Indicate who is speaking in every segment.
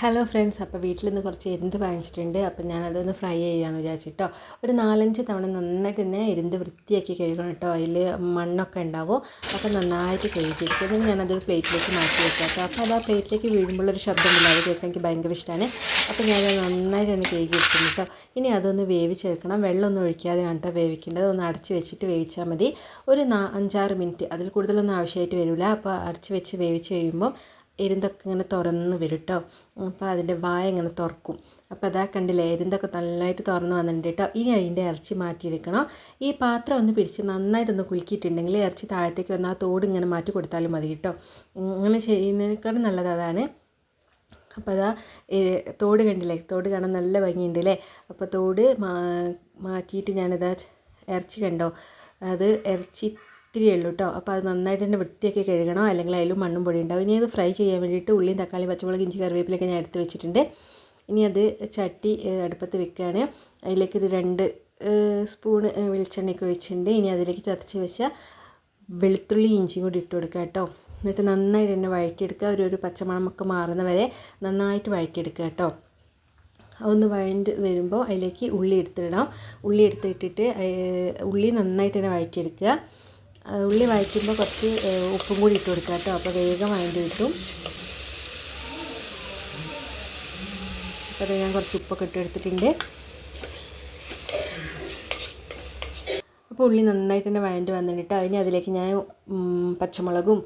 Speaker 1: Hello friends അപ്പോൾ വീട്ടിൽ നിന്ന് കുറച്ച് എരുന്ത് വാങ്ങിച്ചിട്ടുണ്ട്. അപ്പോൾ ഞാനതൊന്ന് ഫ്രൈ ചെയ്യാമെന്ന് വിചാരിച്ചിട്ടോ. ഒരു നാലഞ്ച് തവണ നന്നായിട്ട് തന്നെ എരുന്ത് വൃത്തിയാക്കി കഴുകണം കേട്ടോ. അതിൽ മണ്ണൊക്കെ ഉണ്ടാവും. അപ്പോൾ നന്നായിട്ട് കഴുകിയിട്ട് ഞാനതൊരു പ്ലേറ്റിലേക്ക് മാറ്റി വെക്കാം കേട്ടോ. അപ്പോൾ അത് ആ പ്ലേറ്റിലേക്ക് വീഴുമ്പോഴൊരു ശബ്ദമില്ല അത് കേൾക്കാൻ എനിക്ക് ഭയങ്കര ഇഷ്ടമാണ് അപ്പോൾ ഞാനത് നന്നായിട്ട് തന്നെ കഴുകി വെക്കുന്നു കേട്ടോ. ഇനി അതൊന്ന് വേവിച്ചെടുക്കണം. വെള്ളമൊന്നും ഒഴിക്കാതെയാണ് കേട്ടോ വേവിക്കേണ്ടത്. ഒന്ന് അടച്ച് വെച്ചിട്ട് വേവിച്ചാൽ മതി. ഒരു അഞ്ചാറ് മിനിറ്റ്. അതിൽ കൂടുതലൊന്നും ആവശ്യമായിട്ട് വരില്ല. അപ്പോൾ അടച്ച് വെച്ച് വേവിച്ച് കഴിയുമ്പോൾ എരുന്തൊക്കെ ഇങ്ങനെ തുറന്ന് വരും കേട്ടോ അപ്പോൾ അതിന്റെ വായ ഇങ്ങനെ തുറക്കും. അപ്പോൾ അതാ കണ്ടില്ലേ എരുന്തൊക്കെ നന്നായിട്ട് തുറന്ന് വന്നിട്ടുണ്ട് കേട്ടോ. ഇനി അതിന്റെ ഇറച്ചി മാറ്റിയെടുക്കണം. ഈ പാത്രം ഒന്ന് പിടിച്ച് നന്നായിട്ടൊന്ന് കുലുക്കിയിട്ടുണ്ടെങ്കിൽ ഇറച്ചി താഴത്തേക്ക് വന്ന് ആ തോട് ഇങ്ങനെ മാറ്റി കൊടുത്താലും മതി കേട്ടോ. ഇങ്ങനെ ചെയ്യുന്നതിനേക്കാളും നല്ലത് അതാണ്. അപ്പോൾ അതാ തോട് കണ്ടില്ലേ തോട് കാണാൻ നല്ല ഭംഗിയുണ്ട് അല്ലേ? അപ്പോൾ തോട് മാറ്റിയിട്ട് ഞാനിതാ ഇറച്ചി കണ്ടോ? അത് ഇറച്ചി ഇത്തിരിയേ ഉള്ളൂ കേട്ടോ അപ്പോൾ അത് നന്നായിട്ട് തന്നെ വൃത്തിയാക്കി കഴുകണം. അല്ലെങ്കിൽ അതിലും മണ്ണും പൊടി ഉണ്ടാവും ഇനി അത് ഫ്രൈ ചെയ്യാൻ വേണ്ടിയിട്ട് ഉള്ളിയും തക്കാളി പച്ചമുളക് ഇഞ്ചി കറിവേപ്പിലൊക്കെ ഞാൻ എടുത്ത് വെച്ചിട്ടുണ്ട്. ഇനി അത് ചട്ടി അടുപ്പത്ത് വെക്കുകയാണ്. അതിലേക്കൊരു രണ്ട് സ്പൂണ് വെളിച്ചെണ്ണയൊക്കെ ഒഴിച്ചിട്ടുണ്ട്. ഇനി അതിലേക്ക് ചതച്ച് വെച്ച വെളുത്തുള്ളി ഇഞ്ചിയും കൂടി ഇട്ട് കൊടുക്കുക കേട്ടോ എന്നിട്ട് നന്നായിട്ട് തന്നെ വഴറ്റിയെടുക്കുക. ഒരു ഒരു പച്ചമണമൊക്കെ മാറുന്ന വരെ നന്നായിട്ട് വഴറ്റിയെടുക്കുക കേട്ടോ അതൊന്ന് വഴണ്ട് വരുമ്പോൾ അതിലേക്ക് ഉള്ളി എടുത്തിടണം. ഉള്ളി എടുത്തിട്ടിട്ട് ഉള്ളി നന്നായിട്ട് തന്നെ വഴറ്റിയെടുക്കുക. ഉള്ളി വഴറ്റുമ്പോൾ കുറച്ച് ഉപ്പും കൂടി ഇട്ട് കൊടുക്കുക കേട്ടോ. അപ്പോൾ വേഗം അതിന്റെ കിട്ടും അപ്പോൾ ഞാൻ കുറച്ച് ഉപ്പൊക്കെ ഇട്ട് അപ്പോൾ ഉള്ളി നന്നായിട്ട് തന്നെ വഴണ്ട് വന്നിട്ട് അതിന് അതിലേക്ക് ഞാൻ പച്ചമുളകും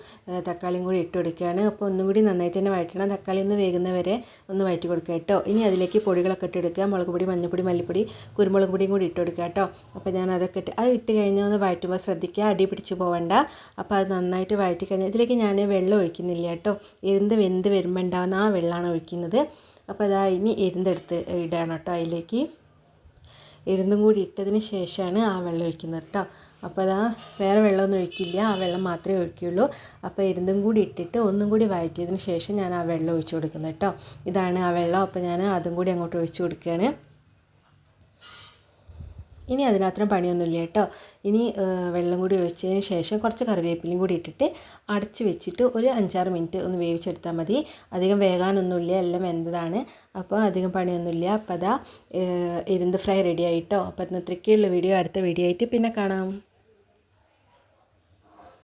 Speaker 1: തക്കാളിയും കൂടി ഇട്ട് കൊടുക്കുകയാണ്. അപ്പോൾ ഒന്നും കൂടി നന്നായിട്ട് തന്നെ വഴറ്റണം. തക്കാളി ഒന്ന് വേകുന്നവരെ ഒന്ന് വഴറ്റി കൊടുക്കുക കേട്ടോ. ഇനി അതിലേക്ക് പൊടികളൊക്കെ ഇട്ട് എടുക്കുക മുളക് പൊടി മഞ്ഞൾപ്പൊടി മല്ലിപ്പൊടി കുരുമുളക് പൊടിയും കൂടി ഇട്ട് കൊടുക്കുക കേട്ടോ. അപ്പോൾ ഞാൻ അതൊക്കെ ഇട്ട് അത് ഇട്ട് കഴിഞ്ഞാൽ ഒന്ന് വഴറ്റുമ്പോൾ ശ്രദ്ധിക്കുക. അടി പിടിച്ച് പോകണ്ട അപ്പോൾ അത് നന്നായിട്ട് വഴറ്റി കഴിഞ്ഞാൽ ഇതിലേക്ക് ഞാൻ വെള്ളം ഒഴിക്കുന്നില്ല കേട്ടോ. എന്ത് വെന്ത് വരുമ്പോൾ ഉണ്ടാകുന്ന ആ വെള്ളമാണ് ഒഴിക്കുന്നത്. അപ്പോൾ അതാ ഇനി എരുന്തെടുത്ത് ഇടണം കേട്ടോ അതിലേക്ക്. ഇരുന്നും കൂടി ഇട്ടതിന് ശേഷമാണ് ആ വെള്ളം ഒഴിക്കുന്നത് കേട്ടോ. അപ്പോൾ അതാ വേറെ വെള്ളമൊന്നും ഒഴിക്കില്ല. ആ വെള്ളം മാത്രമേ ഒഴിക്കുകയുള്ളൂ. അപ്പോൾ ഇരുന്നും കൂടി ഇട്ടിട്ട് ഒന്നും കൂടി വഴറ്റിയതിന് ശേഷം ഞാൻ ആ വെള്ളം ഒഴിച്ചു കൊടുക്കുന്നത് കേട്ടോ. ഇതാണ് ആ വെള്ളം. അപ്പോൾ ഞാൻ അതും കൂടി അങ്ങോട്ട് ഒഴിച്ചു കൊടുക്കുകയാണ്. ഇനി അതിനത്രയും പണിയൊന്നുമില്ല കേട്ടോ. ഇനി വെള്ളം കൂടി ഒഴിച്ചതിന് ശേഷം കുറച്ച് കറിവേപ്പിലയും കൂടി ഇട്ടിട്ട് അടച്ച് വെച്ചിട്ട് ഒരു അഞ്ചാറ് മിനിറ്റ് ഒന്ന് വേവിച്ചെടുത്താൽ മതി. അധികം വേകാനൊന്നുമില്ല എല്ലാം വെന്തതാണ്. അപ്പോൾ അധികം പണിയൊന്നുമില്ല. അപ്പോൾ അതാ എരുന്ത് ഫ്രൈ റെഡി ആയിട്ടോ അപ്പോൾ ഇന്നത്രയ്ക്കുള്ള വീഡിയോ. അടുത്ത വീഡിയോ ആയിട്ട് പിന്നെ കാണാം.